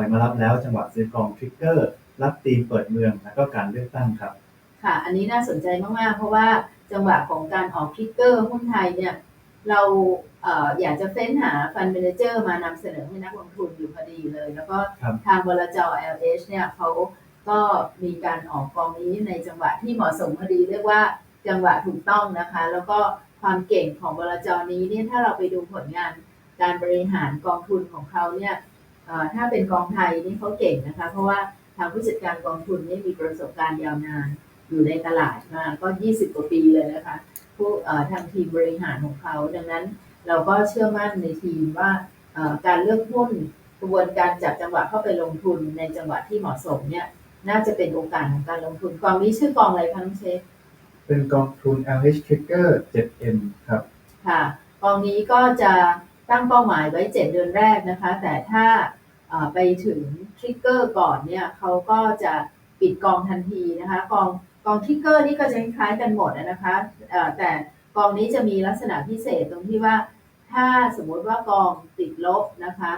อยมารับแล้วจังหวะซื้อกองทริกเกอร์รับธีมเปิดเมืองแล้วก็การเลือกตั้งครับ ค่ะ อันนี้น่าสนใจมากๆ เพราะว่าจังหวะของการออกทริกเกอร์หุ้นไทยเนี่ยเราเอ่ออยากจะเฟ้นหาฟันเมนเจอร์มานำเสนอให้นักลงทุนอยู่พอดีเลย แล้วก็ครับทางบลจ LH เนี่ยเขาก็มีการออกกองนี้ในจังหวะที่เหมาะสมพอดีเรียกว่าจังหวะถูกต้องนะคะ แล้วก็ความเก่งของบลจนี้เนี่ยถ้าเราไปดูผลงานการบริหารกองทุนของเขาเนี่ยเอ่อ ถ้าเป็นกองไทยนี่เขาเก่งนะคะ เพราะว่าทางผู้จัดการกองทุนนี่มีประสบการณ์ยาวนานอยู่ในตลาดมาก็ 20 กว่าปีเลยนะคะผู้เอ่อทางทีมบริหารของเขา ดังนั้นเราก็เชื่อมั่นในทีมว่าเอ่อการเลือกหุ้นกระบวนการจับจังหวะเข้าไปลงทุนในจังหวะที่เหมาะสมเนี่ยน่าจะเป็นโอกาสของการลงทุนกองนี้ชื่อกองอะไรคะน้องเชฟเป็นกองทุน LH Trigger 7M ครับค่ะกองนี้ก็จะตั้งเป้าหมายไว้ 7 เดือนแรกนะคะ แต่ถ้าเอ่อ ไปถึงทริกเกอร์ก่อนเนี่ยเขาก็จะปิดกองทันทีนะคะกองกองทริกเกอร์นี่ก็จะคล้ายๆกันหมดนะคะแต่กองนี้จะมีลักษณะพิเศษตรงที่ว่าถ้าสมมติว่ากองติดลบนะคะ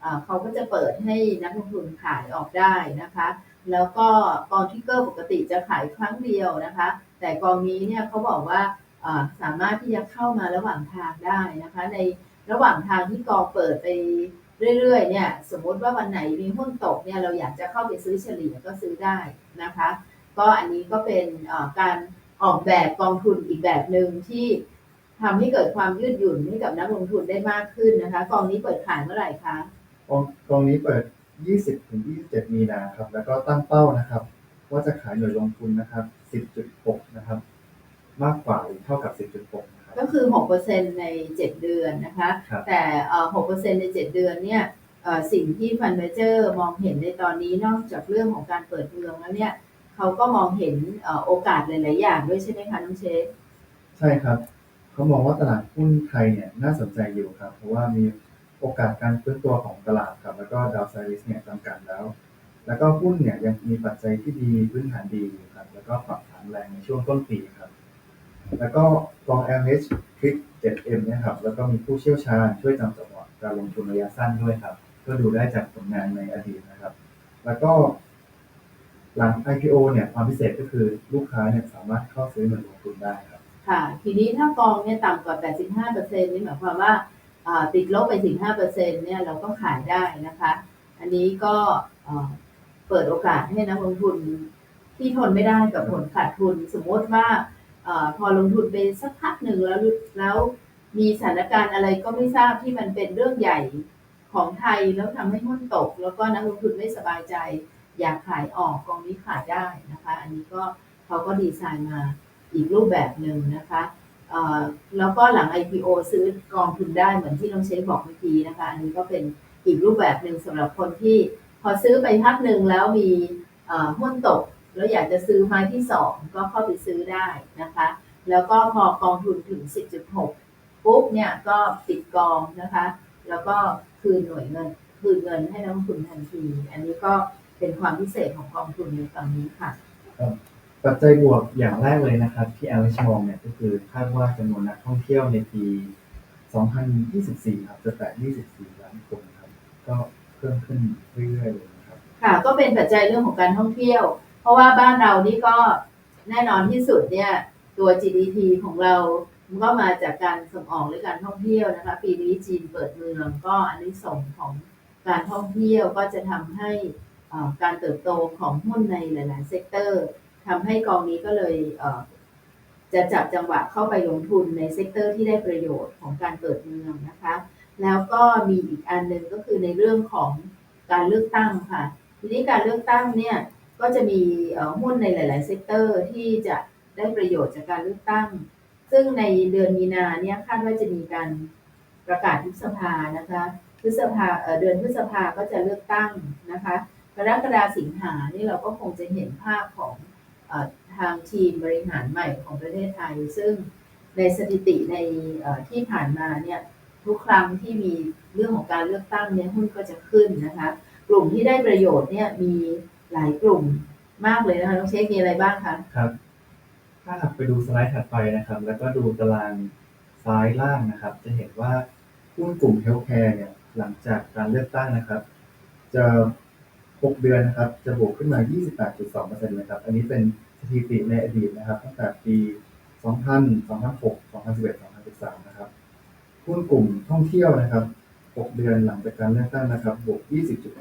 เอ่อเขาก็จะเปิดให้นักลงทุนขายออกได้นะคะ แล้วก็กองทริกเกอร์ปกติจะขายครั้งเดียวนะคะ แต่กองนี้เนี่ยเขาบอกว่าสามารถที่จะเข้ามาระหว่างทางได้นะคะ ในระหว่างทางที่กองเปิดไป เรื่อยๆเนี่ยสมมติว่าวันไหนมีหุ้นตกเนี่ยเราอยากจะเข้าไปซื้อเฉลี่ยก็ซื้อได้นะคะ ก็อันนี้ก็เป็นการออกแบบกองทุนอีกแบบหนึ่งที่ทำให้เกิดความยืดหยุ่นให้กับนักลงทุนได้มากขึ้นนะคะ กองนี้เปิดขายเมื่อไหร่คะกองนี้เปิด 20ถึง27 มีนาครับ แล้วก็ตั้งเป้านะครับ ว่าจะขายหน่วยลงทุนนะครับ 10.6 นะครับ มากกว่าหรือเท่ากับ10.6นะ ครับก็คือ 6%ใน 7 เดือนนะคะครับแต่เอ่อ6%ใน 7 เดือนเนี่ยเอ่อสิ่งที่ฟันเมเจอร์มองเห็นในตอนนี้นอกจากเรื่องของการเปิดเมืองแล้วเนี่ยเขาก็มองเห็นเอ่อโอกาสหลาย ๆ อย่างด้วยใช่ไหมคะน้องเชฟใช่ครับ เขามองว่าตลาดหุ้นไทยเนี่ยน่าสนใจอยู่ครับ เพราะว่ามีโอกาสการฟื้นตัวของตลาดครับ แล้วก็ดาวไซริสเนี่ยจำกัดแล้ว แล้วก็หุ้นเนี่ยยังมีปัจจัยที่ดีพื้นฐานดีอยู่ครับ แล้วก็ปรับฐานแรงในช่วงต้นปีครับ แล้วก็กอง LH Trick 7M เนี่ยครับ แล้วก็มีผู้เชี่ยวชาญช่วยจำจังหวะการลงทุนระยะสั้นด้วยครับ ก็ดูได้จากผลงานในอดีตนะครับ แล้วก็หลัง IPO เนี่ยความพิเศษก็คือลูกค้าเนี่ยสามารถเข้าซื้อเงินลงทุนได้ครับ ค่ะ ทีนี้ถ้ากองเนี่ยต่ำกว่า 85%นี่หมายความว่าติดลบไปถึง5%เนี่ยเราก็ขายได้นะคะ อันนี้ก็เปิดโอกาสให้นักลงทุนที่ทนไม่ได้กับผลขาดทุนสมมติว่า พอลงทุนไปสักพักหนึ่งแล้วแล้วมีสถานการณ์อะไรก็ไม่ทราบที่มันเป็นเรื่องใหญ่ของไทยแล้วทำให้หุ้นตก แล้วก็นักลงทุนไม่สบายใจ อยากขายออกกองนี้ขายได้นะคะ อันนี้ก็เขาก็ดีไซน์มาอีกรูปแบบหนึ่งนะคะแล้วก็หลัง IPO ซื้อกองทุนได้เหมือนที่น้องเชฟบอกเมื่อกี้นะคะ อันนี้ก็เป็นอีกรูปแบบหนึ่งสำหรับคนที่พอซื้อไปพักหนึ่งแล้วมีเอ่อหุ้นตก แล้วอยากจะซื้อไม้ที่สองก็เข้าไปซื้อได้นะคะ แล้วก็พอกองทุนถึง 10.6 ปุ๊บเนี่ยก็ปิดกองนะคะ แล้วก็คืนหน่วยเงิน คืนเงินให้นักลงทุนทันที อันนี้ก็เป็นความพิเศษของกองทุนในตอนนี้ค่ะปัจจัยบวกอย่างแรกเลยนะครับ ที่ LH มองเนี่ยก็คือคาดว่าจำนวนนักท่องเที่ยวในปี 2024 ครับจะแตะ 24 ล้านคนครับ ก็เพิ่มขึ้นเรื่อยๆเลยนะครับ ค่ะ ก็เป็นปัจจัยเรื่องของการท่องเที่ยว เพราะว่าบ้านเรานี่ก็แน่นอนที่สุดเนี่ย ตัว GDP ของเรามันก็มาจากการส่งออกหรือการท่องเที่ยวนะคะ ปีนี้จีนเปิดเมืองก็อันนี้ส่งของการท่องเที่ยวก็จะทำให้อ่อการเติบโตของหุ้นในหลาย ๆ เซกเตอร์ทำให้กองนี้ก็เลยเอ่อจะจับจังหวะเข้าไปลงทุนในเซกเตอร์ที่ได้ประโยชน์ของการเปิดเมืองนะคะ แล้วก็มีอีกอันหนึ่งก็คือในเรื่องของการเลือกตั้งค่ะ ทีนี้การเลือกตั้งเนี่ย ก็จะมีหุ้นในหลาย ๆ เซกเตอร์ที่จะได้ประโยชน์จากการเลือกตั้ง ซึ่งในเดือนมีนาเนี่ยคาดว่าจะมีการประกาศยุบสภานะคะพฤษภาเอ่อเดือนพฤษภาก็จะเลือกตั้งนะคะกรกฎาสิงหานี่เราก็คงจะเห็นภาพของอทางทีมบริหารใหม่ของประเทศไทย ซึ่งในสถิติในที่ผ่านมาเนี่ยทุกครั้งที่มีเรื่องของการเลือกตั้งเนี่ยหุ้นก็จะขึ้นนะคะ กลุ่มที่ได้ประโยชน์เนี่ยมี หลายกลุ่มมากเลยนะคะน้องเชคมีอะไรบ้างคะครับ ถ้าหากไปดูสไลด์ถัดไปนะครับ แล้วก็ดูตารางซ้ายล่างนะครับ จะเห็นว่าหุ้นกลุ่มเฮลท์แคร์เนี่ยหลังจากการเลือกตั้งนะครับ จะ 6 เดือนนะครับ จะบวกขึ้นมา 28.2%เลยครับ อันนี้เป็นสถิติในอดีตนะครับ ตั้งแต่ปี 2000 2006 2011 2013 นะครับหุ้นกลุ่มท่องเที่ยวนะครับ 6 เดือนหลังจากการเลือกตั้งนะครับ บวก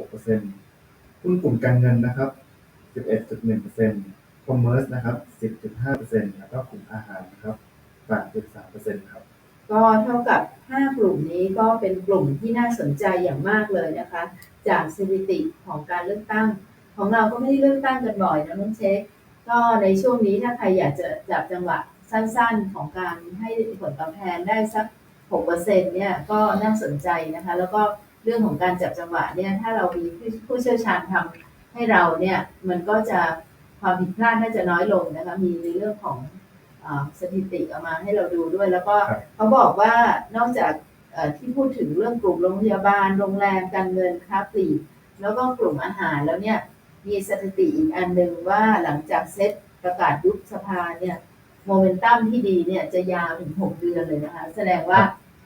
20.6% หุ้นกลุ่มการเงินนะครับ 11.1% commerce นะครับ 10.5%แล้วก็กลุ่มอาหารนะครับ8.3%ครับ ก็เท่ากับ 5 กลุ่มนี้ก็เป็นกลุ่มที่น่าสนใจอย่างมากเลยนะคะ จากสถิติของการเลือกตั้ง ของเราก็ไม่ได้เลือกตั้งกันบ่อยนะน้องเช็ค ก็ในช่วงนี้ถ้าใครอยากจะจับจังหวะสั้นๆ ของการให้ผลตอบแทนได้สัก 6%เนี่ยก็น่าสนใจนะคะ แล้วก็ เรื่องของการจับจังหวะเนี่ยถ้าเรามีผู้เชี่ยวชาญทำให้เราเนี่ยมันก็จะความผิดพลาดน่าจะน้อยลงนะคะมีในเรื่องของอ่าสถิติออกมาให้เราดูด้วย แล้วก็ครับเขาบอกว่านอกจากเอ่อที่พูดถึงเรื่องกลุ่มโรงพยาบาล โรงแรมการเงินค้าปลีกแล้วก็กลุ่มอาหารแล้วเนี่ยมีสถิติอีกอันหนึ่งว่าหลังจากเซตประกาศยุบสภาเนี่ยโมเมนตัมที่ดีเนี่ยจะยาวถึง 6 เดือนเลยนะคะ แสดงว่า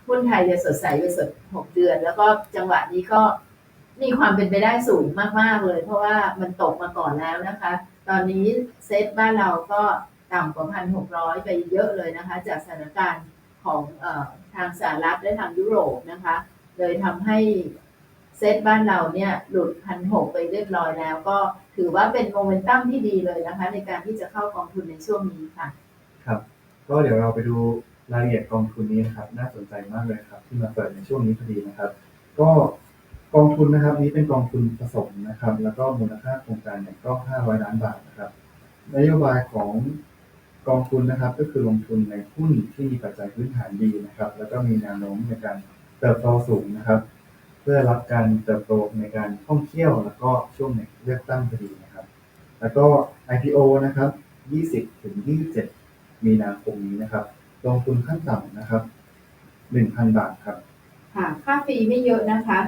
หุ้นไทยจะสดใสไปสด6เดือน แล้วก็จังหวะนี้ก็มีความเป็นไปได้สูงมาก ๆ เลย เพราะว่ามันตกมาก่อนแล้วนะคะ ตอนนี้เซตบ้านเราก็ต่ำกว่าพันหกร้อยไปเยอะเลยนะคะ จากสถานการณ์ของออทางสหรัฐและทางยุโรปนะคะ เลยทำให้เซตบ้านเราเนี่ยหลุดพันหกไปเรียบร้อยแล้ว ก็ถือว่าเป็นโมเมนตัมที่ดีเลยนะคะ ในการที่จะเข้ากองทุนในช่วงนี้ค่ะ ครับ ก็เดี๋ยวเราไปดู รายละเอียดกองทุนนี้นะครับ น่าสนใจมากเลยครับ ที่มาเปิดในช่วงนี้พอดีนะครับ ก็กองทุนนะครับ นี้เป็นกองทุนผสมนะครับ แล้วก็มูลค่าโครงการเนี่ยก็ 500 ล้านบาทนะครับนโยบายของกองทุนนะครับ ก็คือลงทุนในหุ้นที่มีปัจจัยพื้นฐานดีนะครับ แล้วก็มีแนวโน้มในการเติบโตสูงนะครับ เพื่อรับการเติบโตในการท่องเที่ยวแล้วก็ช่วงเลือกตั้งพอดีนะครับ แล้วก็ IPO นะครับ 20ถึง27 มีนาคมนี้นะครับ ลงทุนขั้นต่ำนะครับ1,000บาทครับ ค่ะ ค่าฟรีไม่เยอะนะคะ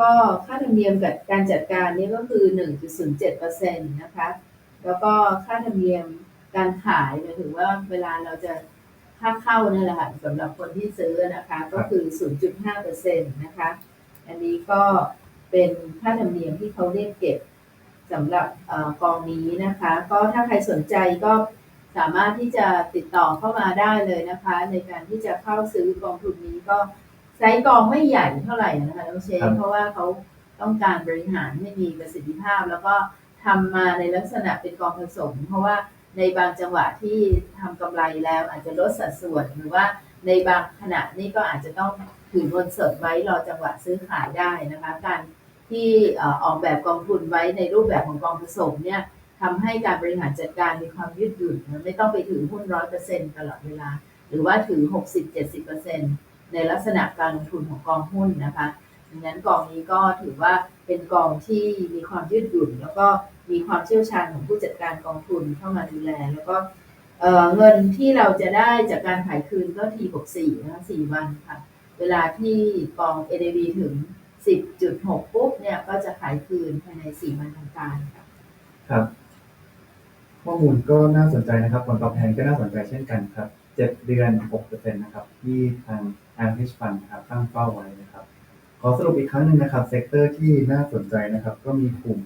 ก็ค่าธรรมเนียมกับการจัดการนี่ก็คือ 1.07%นะคะ แล้วก็ค่าธรรมเนียมการขายหมายถึงว่าเวลาเราจะค่าเข้านั่นแหละค่ะสำหรับคนที่ซื้อนะคะ ก็คือ 0.5%นะคะ อันนี้ก็เป็นค่าธรรมเนียมที่เขาเรียกเก็บสำหรับอกองนี้นะคะ ก็ถ้าใครสนใจก็ สามารถที่จะติดต่อเข้ามาได้เลยนะคะ ในการที่จะเข้าซื้อกองทุนนี้ก็ไซส์กองไม่ใหญ่เท่าไหร่นะคะน้องเชนครับเพราะว่าเขาต้องการบริหารให้มีประสิทธิภาพ แล้วก็ทำมาในลักษณะเป็นกองผสม เพราะว่าในบางจังหวะที่ทำกำไรแล้วอาจจะลดสัดส่วนหรือว่าในบางขณะนี้ก็อาจจะต้องถือเงินสดไว้รอจังหวะซื้อขายได้นะคะ การที่เอ่อออกแบบกองทุนไว้ในรูปแบบของกองผสมเนี่ย ทำให้การบริหารจัดการมีความยืดหยุ่นนไม่ต้องไปถือหุ้นร้อยเปอร์เซ็นตลอดเวลา หรือว่าถือหกสิบเจ็ดสิบเปอร์เซ็นในลักษณะการลงทุนของกองหุ้นนะคะดังนั้นกองนี้ก็ถือว่าเป็นกองที่มีความยืดหยุ่น แล้วก็มีความเชี่ยวชาญของผู้จัดการกองทุนเข้ามาดูแล แล้วก็เเงินที่เราจะได้จากการขายคืนก็ทีบวกสี่นะคะสี่วันค่ะ เวลาที่กอง ADV ถึง 10.6 ปุ๊บเนี่ยก็จะขายคืนภายใน 4 วันทำการค่ะครับ ข้อมูลก็น่าสนใจนะครับ ผลตอบแทนก็น่าสนใจเช่นกันครับ7เดือน6%นต์นะครับ ที่ทาง Average Fund นะครับตั้งเป้าไว้นะครับ ขอสรุปอีกครั้งหนึ่งนะครับ เซกเตอร์ที่น่าสนใจนะครับ ก็มีกลุ่ม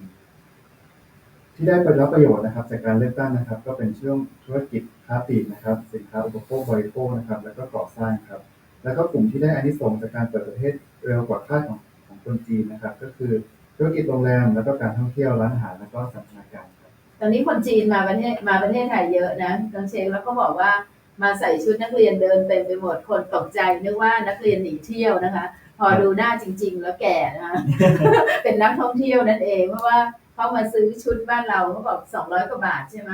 ที่ได้รับประโยชน์นะครับ จากการเลือกตั้งนะครับ ก็เป็นช่วงธุรกิจค้าปลีกนะครับ สินค้าอุปโภคบริโภคนะครับ แล้วก็ก่อสร้างครับ แล้วก็กลุ่มที่ได้อานิสงส์จากการเปิดประเทศเร็วกว่าคาดของของคนจีนนะครับ ก็คือธุรกิจโรงแรม แล้วก็การท่องเที่ยวร้านอาหารแล้วก็สันทนาการครับ ตอนนี้คนจีนมาประเทศมาประเทศไทยเยอะนะน้องเชคแล้วก็บอกว่ามาใส่ชุดนักเรียนเดินเต็มไปหมดคนตกใจนึกว่านักเรียนหนีเที่ยวนะคะ พอดูหน้าจริง ๆ แล้วแก่นะคะเป็นนักท่องเที่ยวนั่นเอง เพราะว่าเขามาซื้อชุดบ้านเราเขาบอกสองร้อยกว่าบาทใช่ไหม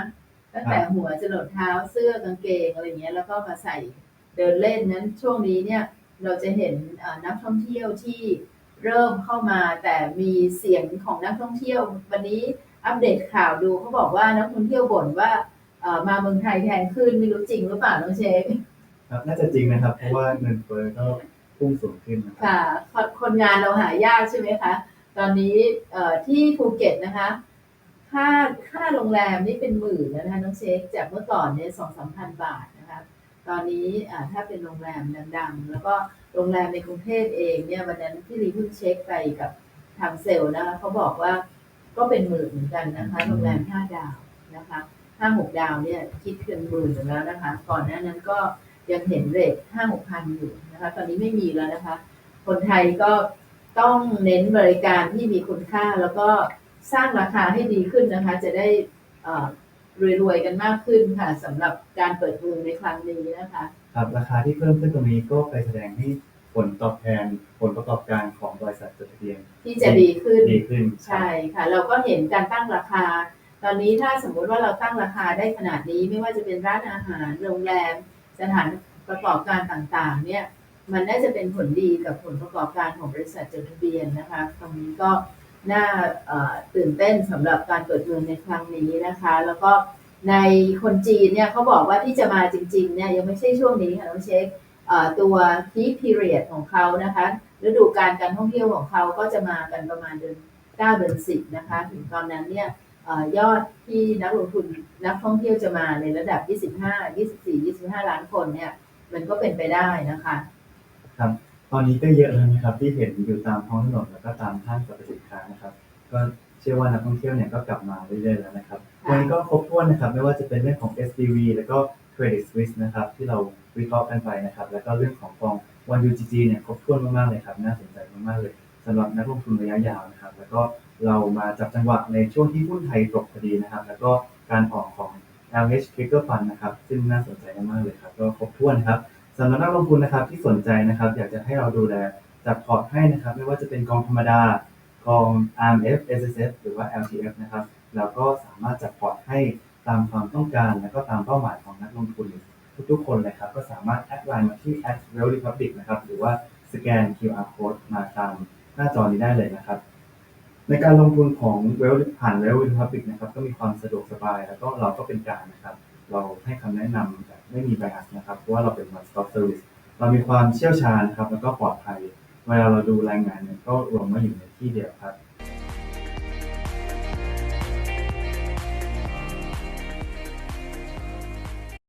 ตั้งแต่หัวจรดเท้าเสื้อกางเกงอะไรเงี้ย แล้วก็มาใส่เดินเล่นนั้นช่วงนี้เนี่ยเราจะเห็นนักท่องเที่ยวที่เริ่มเข้ามาแต่มีเสียงของนักท่องเที่ยววันนี้ อัปเดตข่าวดูเขาบอกว่านักท่องเที่ยวบ่นว่าเอ่อมาเมืองไทยแพงขึ้นไม่รู้จริงหรือเปล่าน้องเชคครับน่าจะจริงนะครับ เพราะว่าเงินเฟ้อก็พุ่งสูงขึ้นนะครับค่ะคนคนงานเราหายากใช่ไหมคะ ตอนนี้เอ่อที่ภูเก็ตนะคะค่าค่าโรงแรมนี่เป็นหมื่นแล้วนะคะน้องเชคจากเมื่อก่อนเนี่ยสองสามพันบาทนะคะตอนนี้อ่าถ้าเป็นโรงแรมดังๆ แล้วก็โรงแรมในกรุงเทพเองเนี่ยวันนั้นพี่ลีเพิ่งเช็คไปกับทางเซลล์นะคะเขาบอกว่า ก็เป็นหมื่นเหมือนกันนะคะโรงแรมห้าดาวนะคะห้าหกดาวเนี่ยคิดเป็นหมื่นอยู่แล้วนะคะ ก่อนหน้านั้นก็ยังเห็นเรทห้าหกพันอยู่นะคะ ตอนนี้ไม่มีแล้วนะคะ คนไทยก็ต้องเน้นบริการที่มีคุณค่าแล้วก็สร้างราคาให้ดีขึ้นนะคะ จะได้เอ่อรวยๆกันมากขึ้นค่ะสำหรับการเปิดเมืองในครั้งนี้นะคะ ครับราคาที่เพิ่มขึ้นตรงนี้ก็ไปแสดงให้ ผลตอบแทนผลประกอบการของบริษัทจดทะเบียนที่จะดีขึ้น ดีขึ้นครับใช่ค่ะ เราก็เห็นการตั้งราคา ตอนนี้ถ้าสมมุติว่าเราตั้งราคาได้ขนาดนี้ไม่ว่าจะเป็นร้านอาหาร โรงแรม สถานประกอบการต่างๆ เนี่ย มันน่าจะเป็นผลดีกับผลประกอบการของบริษัทจดทะเบียนนะคะ ตรงนี้ก็น่าเอ่อตื่นเต้นสำหรับการเปิดเมืองในครั้งนี้นะคะ แล้วก็ในคนจีนเนี่ยเขาบอกว่าที่จะมาจริง ๆ เนี่ยยังไม่ใช่ช่วงนี้ค่ะน้องเช็ค เอ่อตัว peak period ของเขานะคะฤดูการการท่องเที่ยวของเขาก็จะมากันประมาณเดือน9เดือน10นะคะถึงตอนนั้นเนี่ยเอ่อยอดที่นักลงทุนนักท่องเที่ยวจะมาในระดับ 25 24 25 ล้านคนเนี่ยมันก็เป็นไปได้นะคะครับตอนนี้ก็เยอะแล้วนะครับที่เห็นอยู่ตามท้องถนนแล้วก็ตามห้างสรรพสินค้านะครับ ก็เชื่อว่านักท่องเที่ยวเนี่ยก็กลับมาเรื่อยๆแล้วนะครับค่ะวันนี้ก็ครบถ้วนนะครับไม่ว่าจะเป็นเรื่องของ SDV แล้วก็ Credit Suisse นะครับที่เรา วิเคราะห์กันไปนะครับ แล้วก็เรื่องของกอง One UGG เนี่ยครบถ้วนมากๆเลยครับ น่าสนใจมากๆเลยสำหรับนักลงทุนระยะยาวนะครับ แล้วก็เรามาจับจังหวะในช่วงที่หุ้นไทยตกพอดีนะครับ แล้วก็การออกของ LH Trigger Fund นะครับ ซึ่งน่าสนใจมากๆเลยครับ ก็ครบถ้วนครับสำหรับนักลงทุนนะครับที่สนใจนะครับ อยากจะให้เราดูแลจัดพอร์ตให้นะครับ ไม่ว่าจะเป็นกองธรรมดากอง RMF SSF หรือว่า LTF นะครับเราก็สามารถจัดพอร์ตให้ตามความต้องการ และก็ตามเป้าหมายของนักลงทุน ทุกๆคนเลยครับ ก็สามารถแอดไลน์มาที่ a d r e l Republic นะครับ หรือว่าสแกน QR code มาตามหน้าจอนี้ได้เลยนะครับ ในการลงทุนของ Well ผ่าน Well Republic นะครับก็มีความสะดวกสบาย แล้วก็เราก็เป็นกลางนะครับ เราให้คำแนะนำแบบไม่มี bias นะครับเพราะว่าเราเป็น one stop service เรามีความเชี่ยวชาญนะครับแล้วก็ปลอดภัย เวลาเราดูรายงานเนี่ยก็รวมมาอยู่ในที่เดียวครับ